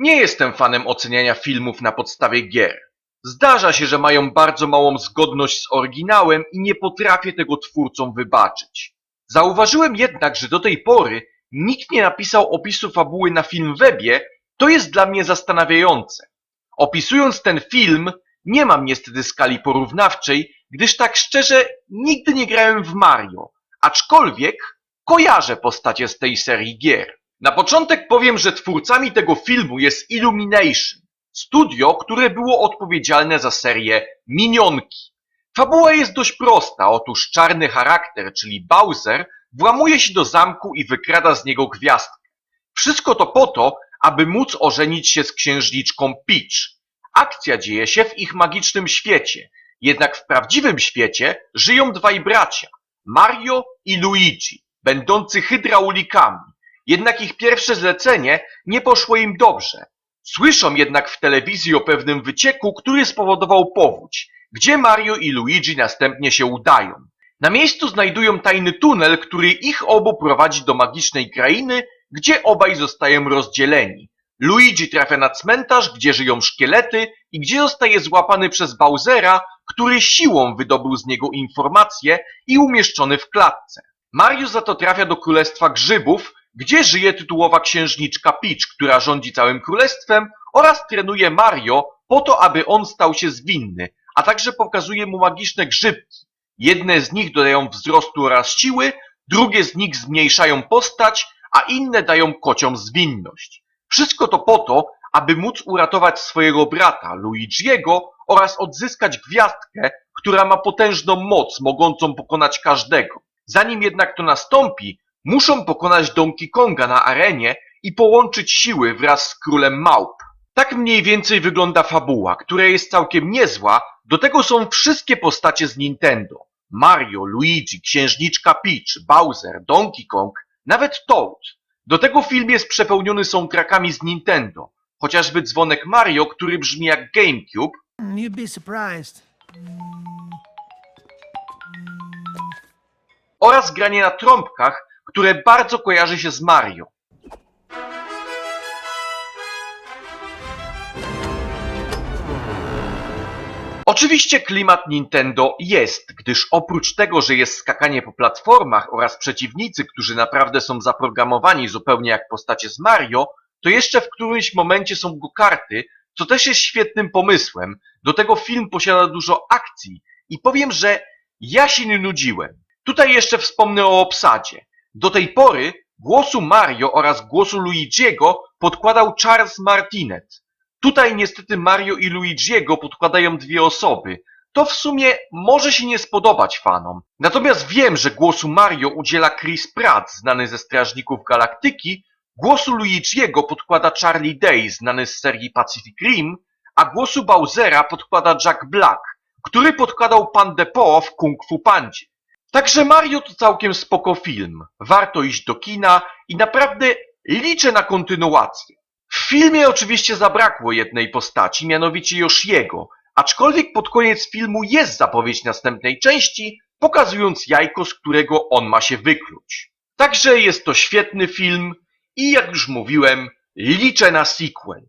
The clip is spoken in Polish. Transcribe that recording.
Nie jestem fanem oceniania filmów na podstawie gier. Zdarza się, że mają bardzo małą zgodność z oryginałem i nie potrafię tego twórcom wybaczyć. Zauważyłem jednak, że do tej pory nikt nie napisał opisu fabuły na Filmwebie, to jest dla mnie zastanawiające. Opisując ten film, nie mam niestety skali porównawczej, gdyż tak szczerze nigdy nie grałem w Mario, aczkolwiek kojarzę postacie z tej serii gier. Na początek powiem, że twórcami tego filmu jest Illumination, studio, które było odpowiedzialne za serię Minionki. Fabuła jest dość prosta, otóż czarny charakter, czyli Bowser, włamuje się do zamku i wykrada z niego gwiazdkę. Wszystko to po to, aby móc ożenić się z księżniczką Peach. Akcja dzieje się w ich magicznym świecie, jednak w prawdziwym świecie żyją dwaj bracia, Mario i Luigi, będący hydraulikami. Jednak ich pierwsze zlecenie nie poszło im dobrze. Słyszą jednak w telewizji o pewnym wycieku, który spowodował powódź, gdzie Mario i Luigi następnie się udają. Na miejscu znajdują tajny tunel, który ich obu prowadzi do magicznej krainy, gdzie obaj zostają rozdzieleni. Luigi trafia na cmentarz, gdzie żyją szkielety i gdzie zostaje złapany przez Bowsera, który siłą wydobył z niego informacje i umieszczony w klatce. Mario za to trafia do Królestwa Grzybów, gdzie żyje tytułowa księżniczka Peach, która rządzi całym królestwem oraz trenuje Mario po to, aby on stał się zwinny, a także pokazuje mu magiczne grzybki. Jedne z nich dodają wzrostu oraz siły, drugie z nich zmniejszają postać, a inne dają kociom zwinność. Wszystko to po to, aby móc uratować swojego brata Luigiego oraz odzyskać gwiazdkę, która ma potężną moc mogącą pokonać każdego. Zanim jednak to nastąpi, muszą pokonać Donkey Konga na arenie i połączyć siły wraz z królem małp. Tak mniej więcej wygląda fabuła, która jest całkiem niezła, do tego są wszystkie postacie z Nintendo. Mario, Luigi, Księżniczka Peach, Bowser, Donkey Kong, nawet Toad. Do tego film jest przepełniony soundtrackami z Nintendo, chociażby dzwonek Mario, który brzmi jak GameCube, You'd be surprised. oraz granie na trąbkach, które bardzo kojarzy się z Mario. Oczywiście klimat Nintendo jest, gdyż oprócz tego, że jest skakanie po platformach oraz przeciwnicy, którzy naprawdę są zaprogramowani zupełnie jak postacie z Mario, to jeszcze w którymś momencie są go-karty, co też jest świetnym pomysłem. Do tego film posiada dużo akcji i powiem, że ja się nie nudziłem. Tutaj jeszcze wspomnę o obsadzie. Do tej pory głosu Mario oraz głosu Luigiego podkładał Charles Martinet. Tutaj niestety Mario i Luigiego podkładają dwie osoby. To w sumie może się nie spodobać fanom. Natomiast wiem, że głosu Mario udziela Chris Pratt, znany ze Strażników Galaktyki, głosu Luigiego podkłada Charlie Day, znany z serii Pacific Rim, a głosu Bowsera podkłada Jack Black, który podkładał Pandę Po w Kung Fu Pandzie. Także Mario to całkiem spoko film. Warto iść do kina i naprawdę liczę na kontynuację. W filmie oczywiście zabrakło jednej postaci, mianowicie Yoshiego, aczkolwiek pod koniec filmu jest zapowiedź następnej części, pokazując jajko, z którego on ma się wykluć. Także jest to świetny film i jak już mówiłem, liczę na sequel.